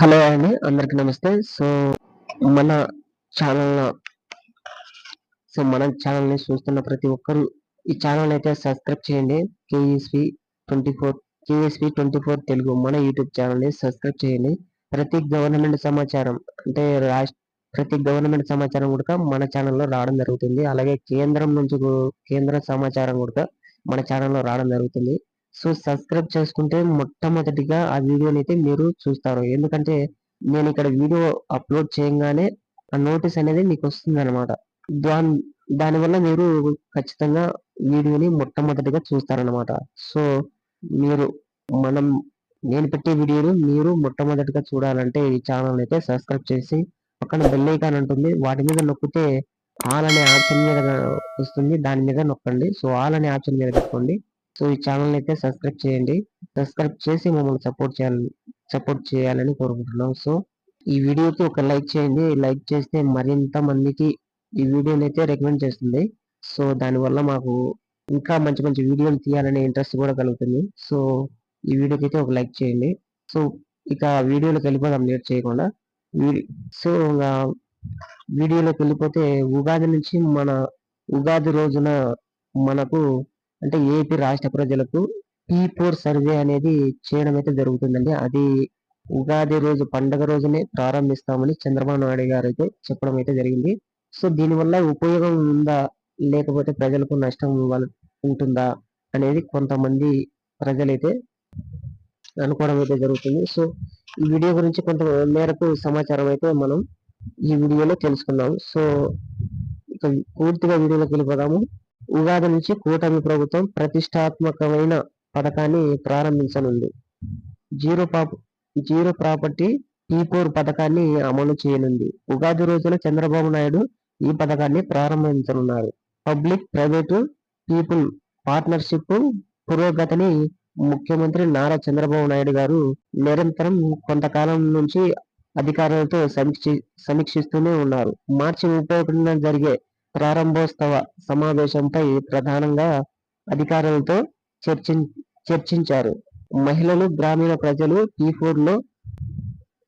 Hello అండి అందరికి నమస్తే. సో మన ఛానల్ సో మన ఛానల్ని చూస్తున్న ప్రతి ఒక్కరు ఈ ఛానల్ అయితే సబ్స్క్రైబ్ చేయండి. KSP twenty four KSP twenty four Telugu మన యూట్యూబ్ ఛానల్ని సబ్స్క్రైబ్ చేయండి. ప్రతి గవర్నమెంట్ సమాచారం అంటే రాష్ట్ర ప్రతి గవర్నమెంట్ సమాచారం కూడా మన ఛానల్లో రావడం జరుగుతుంది. అలాగే కేంద్రం నుంచి కేంద్ర సమాచారం కూడా మన ఛానల్లో రావడం జరుగుతుంది. సో సబ్స్క్రైబ్ చేసుకుంటే మొట్టమొదటిగా ఆ వీడియోని అయితే మీరు చూస్తారు. ఎందుకంటే నేను ఇక్కడ వీడియో అప్లోడ్ చేయగానే ఆ నోటీస్ అనేది మీకు వస్తుంది అనమాట దాని దానివల్ల మీరు ఖచ్చితంగా వీడియోని మొట్టమొదటిగా చూస్తారనమాట సో మీరు మనం నేను పెట్టే వీడియోను మీరు మొట్టమొదటిగా చూడాలంటే ఈ ఛానల్ అయితే సబ్స్క్రైబ్ చేసి పక్కన బెల్ ఐకాన్ ఉంటుంది. వాటి మీద నొక్కితే ఆల్ అనే ఆప్షన్ మీద వస్తుంది. దాని మీద నొక్కండి. సో ఆల్ అనే ఆప్షన్ మీద పెట్టుకోండి. సో ఈ ఛానల్ అయితే సబ్స్క్రైబ్ చేయండి. సబ్స్క్రైబ్ చేసి మమ్మల్ని సపోర్ట్ చేయాలని సపోర్ట్ చేయాలని కోరుకుంటున్నాం. సో ఈ వీడియోకి ఒక లైక్ చేయండి. లైక్ చేస్తే మరింత మందికి ఈ వీడియోని అయితే రికమెండ్ చేస్తుంది. సో దానివల్ల మాకు ఇంకా మంచి మంచి వీడియోలు తీయాలనే ఇంట్రెస్ట్ కూడా కలుగుతుంది. సో ఈ వీడియోకి అయితే ఒక లైక్ చేయండి. సో ఇక వీడియోలోకి వెళ్ళిపోదాం. లేట్ చేయకుండా. వీడి- సో వీడియోలోకి వెళ్ళిపోతే ఉగాది నుంచి మన ఉగాది రోజున మనకు అంటే ఏపీ రాష్ట్ర ప్రజలకు పీ ఫోర్ సర్వే అనేది చేయడం అయితే జరుగుతుందండి. అది ఉగాది రోజు పండగ రోజునే ప్రారంభిస్తామని చంద్రబాబు నాయుడు గారు అయితే చెప్పడం అయితే జరిగింది. సో దీనివల్ల ఉపయోగం ఉందా? లేకపోతే ప్రజలకు నష్టం ఉంటుందా? అనేది కొంతమంది ప్రజలైతే అనుకోవడం అయితే జరుగుతుంది. సో ఈ వీడియో గురించి కొంత మేరకు సమాచారం అయితే మనం ఈ వీడియోలో తెలుసుకుందాం. సో ఇక పూర్తిగా వీడియోలోకి వెళ్ళిపోదాము. ఉగాది నుంచి కూటమి ప్రభుత్వం ప్రతిష్టాత్మకమైన పథకాన్ని ప్రారంభించనుంది. జీరో పాప్ జీరో ప్రాపర్టీ టీ ఫోర్ పథకాన్ని అమలు చేయనుంది. ఉగాది రోజున చంద్రబాబు నాయుడు ఈ పథకాన్ని ప్రారంభించనున్నారు. పబ్లిక్ ప్రైవేటు పీపుల్ పార్ట్నర్షిప్ పురోగతిని ముఖ్యమంత్రి నారా చంద్రబాబు నాయుడు గారు నిరంతరం కొంతకాలం నుంచి అధికారులతో సమీక్షి సమీక్షిస్తూనే ఉన్నారు. మార్చి ముప్పై ఒకటిన జరిగే ప్రారంభోత్సవ సమావేశంపై ప్రధానంగా అధికారులతో చర్చిం చర్చించారు. మహిళలు గ్రామీణ ప్రజలు టీ లో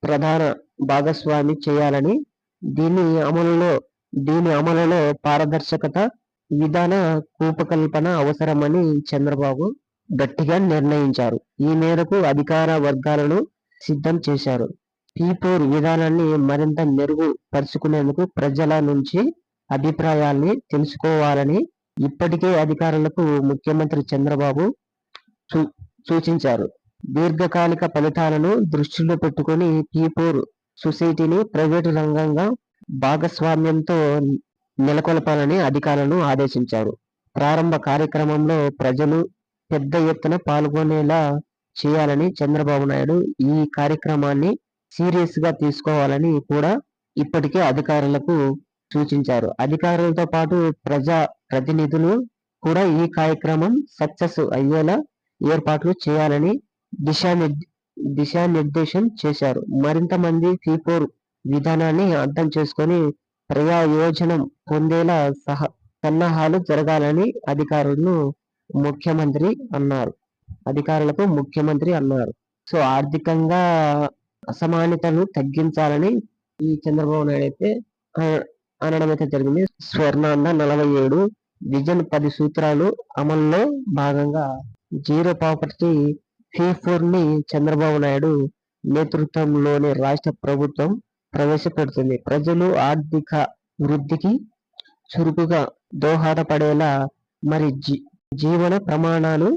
ప్రధాన భాగస్వామి చేయాలని దీని అమలులో దీని అమలులో పారదర్శకత విధాన రూపకల్పన అవసరమని చంద్రబాబు గట్టిగా నిర్ణయించారు. ఈ మేరకు అధికార వర్గాలను సిద్ధం చేశారు. పీ ఫోర్ విధానాన్ని మరింత మెరుగుపరుచుకునేందుకు ప్రజల నుంచి అభిప్రాయాల్ని తెలుసుకోవాలని ఇప్పటికే అధికారులకు ముఖ్యమంత్రి చంద్రబాబు సూ- సూచించారు. దీర్ఘకాలిక ఫలితాలను దృష్టిలో పెట్టుకుని పీపూర్ సొసైటీని ప్రైవేటు రంగంగా భాగస్వామ్యంతో నెలకొల్పాలని అధికారులను ఆదేశించారు. ప్రారంభ కార్యక్రమంలో ప్రజలు పెద్ద ఎత్తున పాల్గొనేలా చేయాలని చంద్రబాబు నాయుడు ఈ కార్యక్రమాన్ని సీరియస్గా తీసుకోవాలని కూడా ఇప్పటికే అధికారులకు సూచించారు. అధికారులతో పాటు ప్రజా ప్రతినిధులు కూడా ఈ కార్యక్రమం సక్సెస్ అయ్యేలా ఏర్పాట్లు చేయాలని దిశానిర్ద దిశానిర్దేశం చేశారు. మరింత మంది ఫీ ఫోర్ విధానాన్ని అర్థం చేసుకొని ప్రయోజనం పొందేలా సహ సన్నాహాలు జరగాలని అధికారులను ముఖ్యమంత్రి అన్నారు. అధికారులకు ముఖ్యమంత్రి అన్నారు. సో ఆర్థికంగా అసమానతను తగ్గించాలని ఈ చంద్రబాబు నాయుడు అయితే అనడం అయితే జరిగింది. స్వర్ణాంద నలభై ఏడు విజన్ పది సూత్రాలు అమల్లో భాగంగా జీరో ప్రాపర్టీ ఫీ ఫోర్ని చంద్రబాబు నాయుడు నేతృత్వంలోని రాష్ట్ర ప్రభుత్వం ప్రవేశపెడుతుంది. ప్రజలు ఆర్థిక వృద్ధికి చురుకుగా దోహదపడేలా మరి జీవన ప్రమాణాలు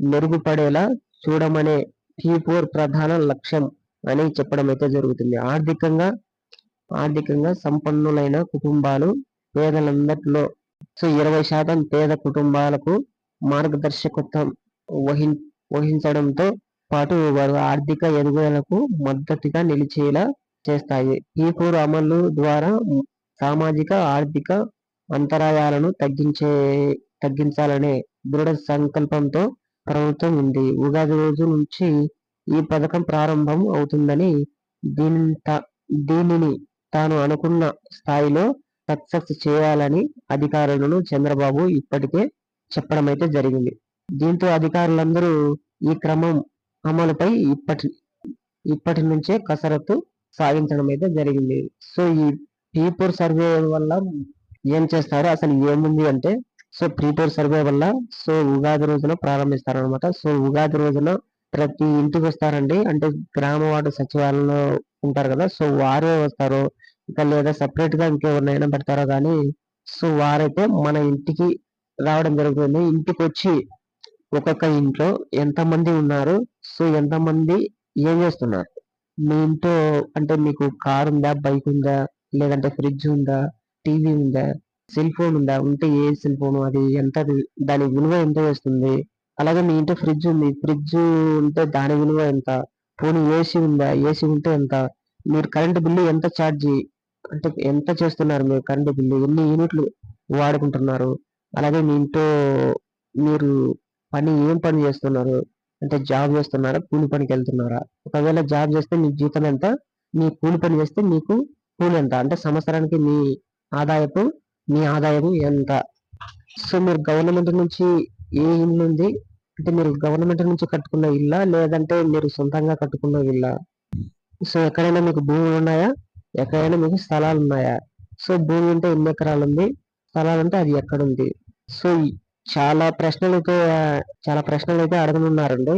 మెరుగుపడేలా చూడమనే పీ ఫోర్ ప్రధాన లక్ష్యం అని చెప్పడం అయితే జరుగుతుంది. ఆర్థికంగా ఆర్థికంగా సంపన్నులైన కుటుంబాలు పేదలందరిలో సో ఇరవై శాతం పేద కుటుంబాలకు మార్గదర్శకత్వం వహి వహించడంతో పాటు వారు ఆర్థిక ఎదుగుదలకు మద్దతుగా నిలిచేలా చేస్తాయి. ఈ ఫోర్ అమలు ద్వారా సామాజిక ఆర్థిక అంతరాయాలను తగ్గించే తగ్గించాలనే దృఢ సంకల్పంతో ప్రభుత్వం ఉంది. ఉగాది రోజు నుంచి ఈ పథకం ప్రారంభం అవుతుందని దీని దీనిని తాను అనుకున్న స్థాయిలో సక్సెస్ చేయాలని అధికారులను చంద్రబాబు ఇప్పటికే చెప్పడం అయితే జరిగింది. దీంతో అధికారులందరూ ఈ క్రమం అమలుపై ఇప్పటి ఇప్పటి నుంచే కసరత్తు సాగించడం అయితే జరిగింది. సో ఈ పీపూర్ సర్వే వల్ల ఏం చేస్తారు? అసలు ఏముంది అంటే సో ప్రీపేర్ సర్వే వల్ల సో ఉగాది రోజున ప్రారంభిస్తారు అనమాట సో ఉగాది రోజున ప్రతి ఇంటికి వస్తారండి. అంటే గ్రామ వార్డు సచివాలయంలో ఉంటారు కదా సో వారే వస్తారు. ఇంకా లేదా సపరేట్గా ఇంకెవరినైనా పెడతారో కానీ సో వారైతే మన ఇంటికి రావడం జరుగుతుంది. ఇంటికి వచ్చి ఒక్కొక్క ఇంట్లో ఎంత మంది ఉన్నారు సో ఎంతమంది ఏం చేస్తున్నారు? మీ ఇంట్లో అంటే మీకు కార్ ఉందా బైక్ ఉందా లేదంటే ఫ్రిడ్జ్ ఉందా టీవీ ఉందా సెల్ ఫోన్ ఉందా? ఉంటే ఏ సెల్ ఫోన్? అది ఎంత దాని విలువ ఎంత వేస్తుంది అలాగే మీ ఇంట్లో ఫ్రిడ్జ్ ఉంది. ఫ్రిడ్జ్ ఉంటే దాని విలువ ఎంత? పోనీ ఏసీ ఉందా? ఏసీ ఉంటే ఎంత? మీరు కరెంట్ బిల్లు ఎంత ఛార్జ్ అంటే ఎంత చేస్తున్నారు మీరు కరెంటు బిల్లు? ఎన్ని యూనిట్లు వాడుకుంటున్నారు? అలాగే మీ ఇంట్లో మీరు పని ఏం పని చేస్తున్నారు? అంటే జాబ్ చేస్తున్నారా? కూలి పనికి వెళ్తున్నారా? ఒకవేళ జాబ్ చేస్తే మీ జీతం ఎంత? మీ కూలి పని చేస్తే మీకు కూలి ఎంత? అంటే సంవత్సరానికి మీ ఆదాయపు మీ ఆదాయం ఎంత? సో మీరు గవర్నమెంట్ నుంచి ఏ ఇల్లు ఉంది? అంటే మీరు గవర్నమెంట్ నుంచి కట్టుకున్న ఇల్లా? లేదంటే మీరు సొంతంగా కట్టుకున్న ఇల్లా? సో ఎక్కడైనా మీకు భూములు ఉన్నాయా? ఎక్కడైనా మీకు స్థలాలు ఉన్నాయా సో భూమి ఉంటే ఎన్ని ఎకరాలు ఉంది స్థలాలు అంటే అది ఎక్కడ ఉంది సో చాలా ప్రశ్నలు అయితే చాలా ప్రశ్నలు అయితే అడగనున్నారండి.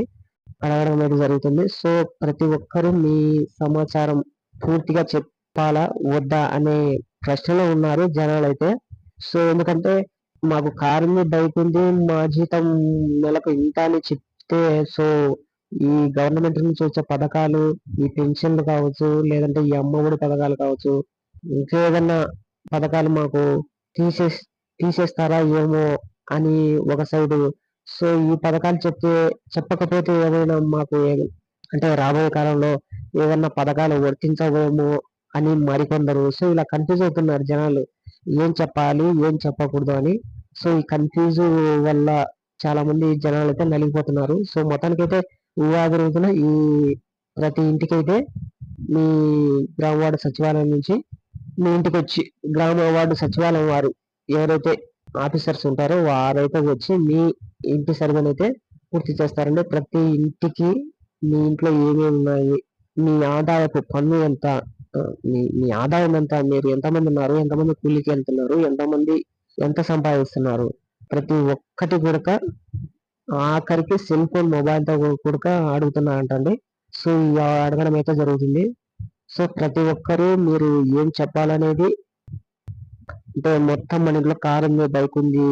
అడగడం అనేది జరుగుతుంది. సో ప్రతి ఒక్కరూ మీ సమాచారం పూర్తిగా చెప్పాలా? వద్దా? అనే ప్రశ్నలో ఉన్నారు జనాలు అయితే సో ఎందుకంటే మాకు కారు ఉంది బైక్ ఉంది మా జీతం నెలకు ఇంత అని చెప్తే సో ఈ గవర్నమెంట్ నుంచి వచ్చే పథకాలు ఈ పెన్షన్లు కావచ్చు లేదంటే ఈ అమ్మఒడి పథకాలు కావచ్చు ఇంకేదన్నా పథకాలు మాకు తీసే తీసేస్తారా ఏమో అని ఒక సైడు. సో ఈ పథకాలు చెప్తే చెప్పకపోతే ఏమైనా మాకు అంటే రాబోయే కాలంలో ఏదన్నా పథకాలు వర్తించవేమో అని మరికొందరు. సో ఇలా కన్ఫ్యూజ్ అవుతున్నారు జనాలు. ఏం చెప్పాలి ఏం చెప్పకూడదు అని. సో ఈ కన్ఫ్యూజ్ వల్ల చాలా మంది జనాలు అయితే నలిగిపోతున్నారు. సో మొత్తానికైతే ఉగాది రోజున ఈ ప్రతి ఇంటికైతే మీ గ్రామ వార్డు సచివాలయం నుంచి మీ ఇంటికి వచ్చి గ్రామ వార్డు సచివాలయం వారు ఎవరైతే ఆఫీసర్స్ ఉంటారో వారైతే వచ్చి మీ ఇంటి సర్వేని అయితే పూర్తి చేస్తారండి. ప్రతి ఇంటికి మీ ఇంట్లో ఏమేమి ఉన్నాయి మీ ఆదాయపు పన్ను ఎంత మీ మీ ఆదాయం ఎంత మీరు ఎంతమంది ఉన్నారు ఎంతమంది కూలికి వెళ్తున్నారు ఎంతమంది ఎంత సంపాదిస్తున్నారు ప్రతి ఒక్కటి కూడా ఆఖరికి సెల్ ఫోన్ మొబైల్తో కూడా అడుగుతున్నారంటండి. సో అడగడం అయితే జరుగుతుంది. సో ప్రతి ఒక్కరూ మీరు ఏం చెప్పాలనేది అంటే మొత్తం మన ఇంట్లో కారు ఉంది బైక్ ఉంది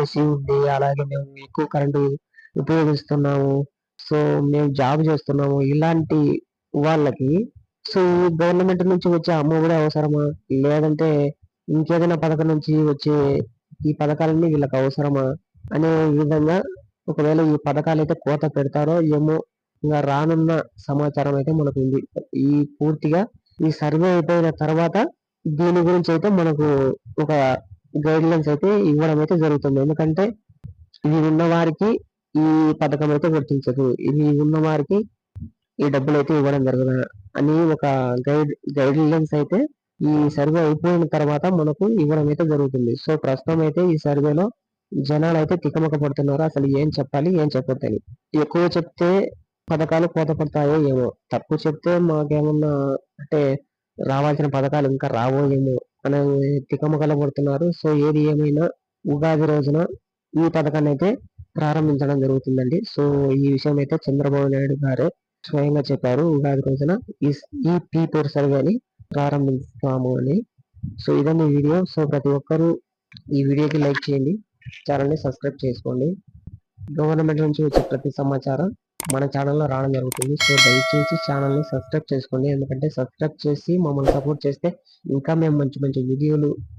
ఏసీ ఉంది అలాగే మేము ఎక్కువ కరెంటు ఉపయోగిస్తున్నాము. సో మేము జాబ్ చేస్తున్నాము. ఇలాంటి వాళ్ళకి సో గవర్నమెంట్ నుంచి వచ్చే అమ్మ కూడా అవసరమా? లేదంటే ఇంకేదైనా పథకం నుంచి వచ్చే ఈ పథకాలన్నీ వీళ్ళకి అవసరమా? అనే విధంగా ఒకవేళ ఈ పథకాలు అయితే కోత పెడతారో ఏమో ఇంకా రానున్న సమాచారం అయితే మనకు ఉంది ఈ పూర్తిగా ఈ సర్వే అయిపోయిన తర్వాత దీని గురించి అయితే మనకు ఒక గైడ్ లైన్స్ అయితే ఇవ్వడం అయితే జరుగుతుంది. ఎందుకంటే ఇది ఉన్న వారికి ఈ పథకం అయితే వర్తించదు ఇది ఉన్న వారికి ఈ డబ్బులు అయితే ఇవ్వడం జరగదు అని ఒక గైడ్ గైడ్ లైన్స్ అయితే ఈ సర్వే అయిపోయిన తర్వాత మనకు ఇవ్వడం అయితే జరుగుతుంది. సో ప్రస్తుతం అయితే ఈ సర్వేలో జనాలు అయితే తికమక పడుతున్నారు అసలు ఏం చెప్పాలి ఏం చెప్పొద్దని. ఎక్కువ చెప్తే పథకాలు కోత పడతాయో ఏమో. తక్కువ చెప్తే మాకేమన్నా అంటే రావాల్సిన పథకాలు ఇంకా రావో ఏమో అనే తికమకలు పడుతున్నారు సో ఏది ఏమైనా ఉగాది రోజున ఈ పథకాన్ని అయితే ప్రారంభించడం జరుగుతుందండి. సో ఈ విషయం అయితే చంద్రబాబు నాయుడు గారు స్వయంగా చెప్పారు. ఉగాది రోజున ఈ పీ పేరు సర్వేని ప్రారంభిస్తాము అని. సో ఇదండి వీడియో. సో ప్రతి ఒక్కరూ ఈ వీడియోకి లైక్ చేయండి. ఛానల్ని సబ్స్క్రైబ్ చేసుకోండి. గవర్నమెంట్ నుంచి వచ్చే ప్రతి సమాచారం మన ఛానల్లో రావడం జరుగుతుంది. సో దయచేసి ఛానల్ని సబ్స్క్రైబ్ చేసుకోండి. ఎందుకంటే సబ్స్క్రైబ్ చేసి మమ్మల్ని సపోర్ట్ చేస్తే ఇంకా మేము మంచి మంచి వీడియోలు